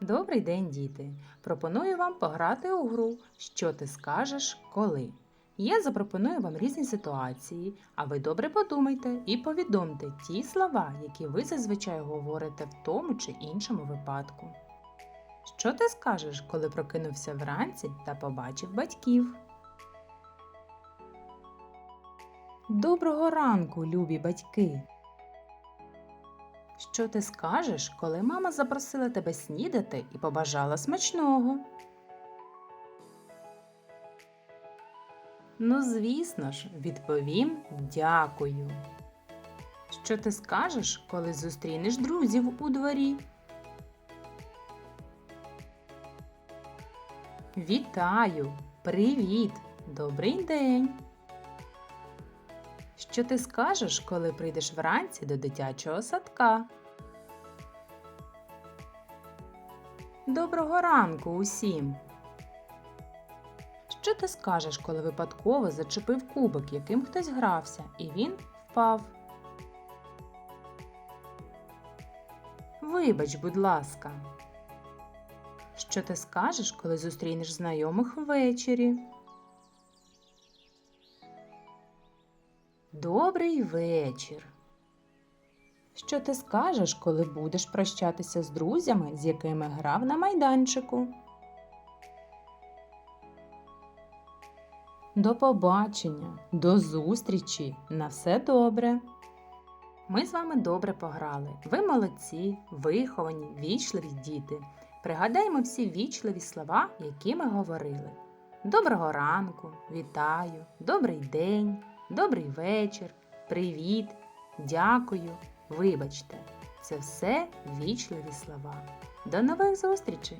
Добрий день, діти! Пропоную вам пограти у гру Що ти скажеш коли. Я запропоную вам різні ситуації, а ви добре подумайте і повідомте ті слова, які ви зазвичай говорите в тому чи іншому випадку. Що ти скажеш, коли прокинувся вранці та побачив батьків? Доброго ранку, любі батьки! Що ти скажеш, коли мама запросила тебе снідати і побажала смачного? Ну, звісно ж, відповім дякую. Що ти скажеш, коли зустрінеш друзів у дворі? Вітаю! Привіт! Добрий день! Що ти скажеш, коли прийдеш вранці до дитячого садка? Доброго ранку усім! Що ти скажеш, коли випадково зачепив кубик, яким хтось грався, і він впав? Вибач, будь ласка. Що ти скажеш, коли зустрінеш знайомих ввечері? Добрий вечір. Що ти скажеш, коли будеш прощатися з друзями, з якими грав на майданчику? До побачення, до зустрічі, на все добре. Ми з вами добре пограли. Ви молодці, виховані, вічливі діти. Пригадаємо всі вічливі слова, які ми говорили. Доброго ранку, вітаю, добрий день, добрий вечір, привіт, дякую, вибачте. Це все вічливі слова. До нових зустрічей!